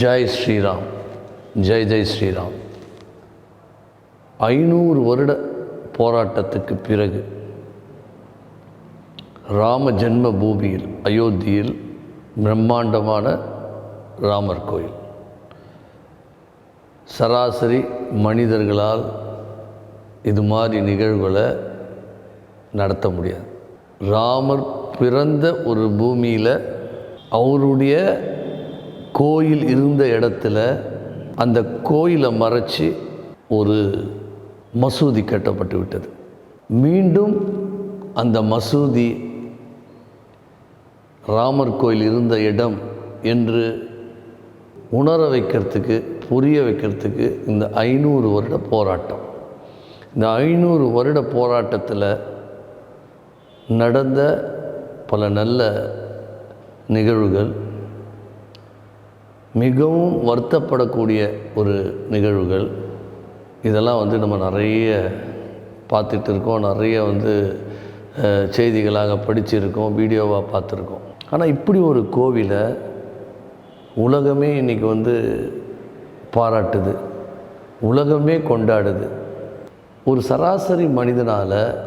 ஜெய் ஸ்ரீராம் ஜெய் ஜெய் ஸ்ரீராம். ஐநூறு வருட போராட்டத்துக்கு பிறகு ராம ஜென்ம பூமியில் அயோத்தியில் பிரம்மாண்டமான ராமர் கோயில். சராசரி மனிதர்களால் இது மாதிரி நிகழ்வுகளை நடத்த முடியாது. ராமர் பிறந்த ஒரு பூமியில் அவருடைய கோயில் இருந்த இடத்துல அந்த கோயிலை மறைச்சி ஒரு மசூதி கட்டப்பட்டு விட்டது. மீண்டும் அந்த மசூதி ராமர் கோயில் இருந்த இடம் என்று உணர வைக்கிறதுக்கு புரிய வைக்கிறதுக்கு இந்த ஐநூறு வருட போராட்டம். இந்த ஐநூறு வருட போராட்டத்தில் நடந்த பல நல்ல நிகழ்வுகள் மிகவும் வருத்தப்படக்கூடிய ஒரு நிகழ்வுகள். இதெல்லாம் வந்து நம்ம நிறைய பார்த்துட்டு இருக்கோம். நிறைய வந்து செய்திகளாக படிச்சிருக்கோம். வீடியோவாக பார்த்துருக்கோம். ஆனால் இப்படி ஒரு கோவிலை உலகமே இன்றைக்கி வந்து பாராட்டுது. உலகமே கொண்டாடுது. ஒரு சராசரி மனிதனால்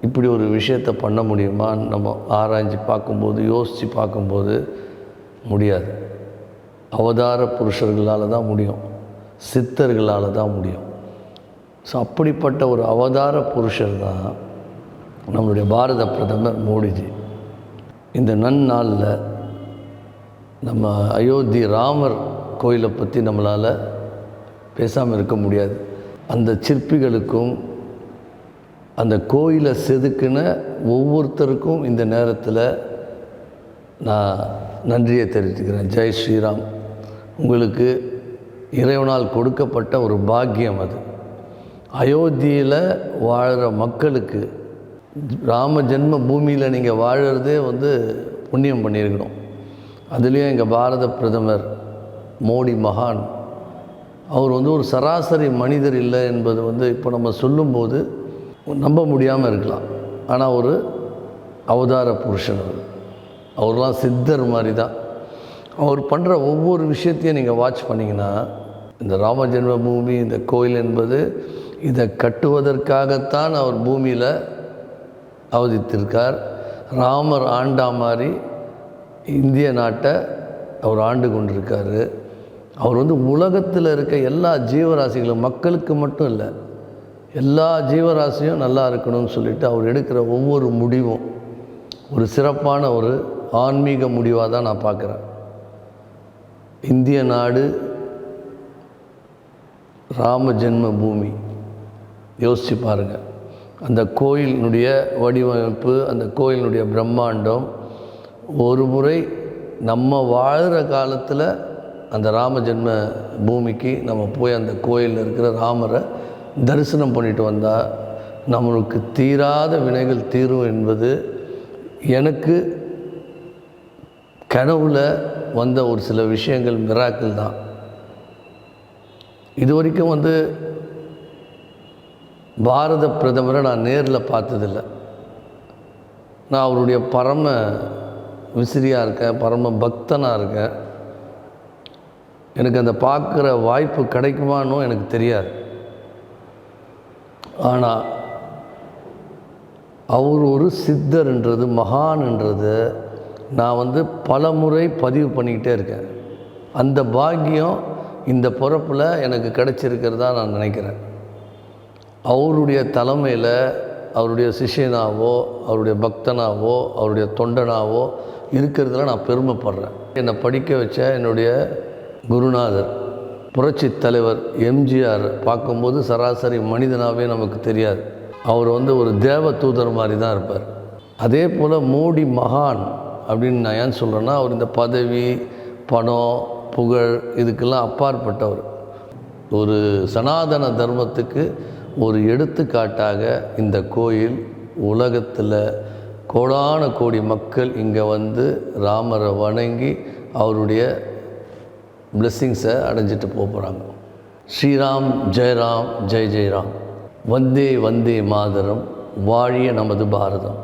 இப்படி ஒரு விஷயத்தை பண்ண முடியுமா? நம்ம ஆராய்ஞ்சு பார்க்கும்போது யோசித்து பார்க்கும்போது முடியாது. அவதார புருஷர்களால் தான் முடியும். சித்தர்களால் தான் முடியும். ஸோ அப்படிப்பட்ட ஒரு அவதார புருஷர் தான் நம்மளுடைய பாரத பிரதமர் மோடிஜி. இந்த நன்னாளில் நம்ம அயோத்தி ராமர் கோயிலை பற்றி நம்மளால் பேசாமல் இருக்க முடியாது. அந்த சிற்பிகளுக்கும் அந்த கோயிலை செதுக்கின ஒவ்வொருத்தருக்கும் இந்த நேரத்தில் நான் நன்றியை தெரிவித்துக்கிறேன் ஜெய் ஸ்ரீராம். உங்களுக்கு இறைவனால் கொடுக்கப்பட்ட ஒரு பாக்கியம் அது. அயோத்தியில் வாழ்கிற மக்களுக்கு ராம ஜென்ம பூமியில் நீங்கள் வாழறதே வந்து புண்ணியம் பண்ணியிருக்கணும் அதுலேயும் எங்கள் பாரத பிரதமர் மோடி மகான் அவர் வந்து ஒரு சராசரி மனிதர் இல்லை என்பது வந்து இப்போ நம்ம சொல்லும்போது நம்ப முடியாமல் இருக்கலாம். ஆனால் ஒரு அவதார புருஷன் அவர். அவர்லாம் சித்தர் மாதிரி தான் அவர் பண்ணுற ஒவ்வொரு விஷயத்தையும் நீங்கள் வாட்ச் பண்ணிங்கன்னா இந்த ராம ஜென்ம பூமி இந்த கோயில் என்பது இதை கட்டுவதற்காகத்தான் அவர் பூமியில் அவதித்திருக்கார் ராமர் ஆண்டா மாதிரி இந்திய நாட்டை அவர் ஆண்டு கொண்டிருக்கார். அவர் வந்து உலகத்தில் இருக்க எல்லா ஜீவராசிகளும் மக்களுக்கு மட்டும் இல்லை எல்லா ஜீவராசியும் நல்லா இருக்கணும்னு சொல்லிட்டு அவர் எடுக்கிற ஒவ்வொரு முடிவும் ஒரு சிறப்பான ஒரு ஆன்மீக முடிவாக தான் நான் பார்க்குறேன். இந்திய நாடு ராம ஜென்ம பூமி. யோசித்து பாருங்கள் அந்த கோயிலினுடைய வடிவமைப்பு அந்த கோயிலினுடைய பிரம்மாண்டம் ஒரு முறை நம்ம வாழ்கிற காலத்தில் அந்த ராம ஜென்ம பூமிக்கு நம்ம போய் அந்த கோயிலில் இருக்கிற ராமரை தரிசனம் பண்ணிட்டு வந்தால் நம்மளுக்கு தீராத வினைகள் தீரும் என்பது எனக்கு கனவுல வந்த ஒரு சில விஷயங்கள் மிராக்கள் தான். இது வரைக்கும் வந்து பாரத பிரதமரை நான் நேரில் பார்த்ததில்ல. நான் அவருடைய பரம விசிறியாக இருக்கேன் பரம பக்தனாக இருக்கேன். எனக்கு அந்த பார்க்குற வாய்ப்பு கிடைக்குமான்னு எனக்கு தெரியாது. ஆனால் அவர் ஒரு சித்தர்ன்றது மகான்ன்றது நான் வந்து பல முறை பதிவு பண்ணிக்கிட்டே இருக்கேன். அந்த பாக்கியம் இந்த பிறப்பில் எனக்கு கிடைச்சிருக்கிறதா நான் நினைக்கிறேன். அவருடைய தலைமையில் அவருடைய சிஷ்யனாவோ அவருடைய பக்தனாவோ அவருடைய தொண்டனாவோ இருக்கிறதுல நான் பெருமைப்படுறேன். என்னை படிக்க வச்ச என்னுடைய குருநாதர் புரட்சி தலைவர் எம்ஜிஆர் பார்க்கும்போது சராசரி மனிதனாகவே நமக்கு தெரியாது. அவர் வந்து ஒரு தேவ தூதர் மாதிரி தான் இருப்பார். அதே போல் மோடி மகான் அப்படின்னு நான் ஏன் சொல்கிறேன்னா அவர் இந்த பதவி பணம் புகழ் இதுக்கெல்லாம் அப்பாற்பட்டவர். ஒரு சனாதன தர்மத்துக்கு ஒரு எடுத்துக்காட்டாக இந்த கோயில் உலகத்தில் கோடான கோடி மக்கள் இங்கே வந்து ராமரை வணங்கி அவருடைய பிளெஸ்ஸிங்ஸை அடைஞ்சிட்டு போக போகிறாங்க ஸ்ரீராம் ஜெயராம் ஜெய் ஜெயராம். வந்தே வந்தே மாதரம் வாழிய நமது பாரதம்.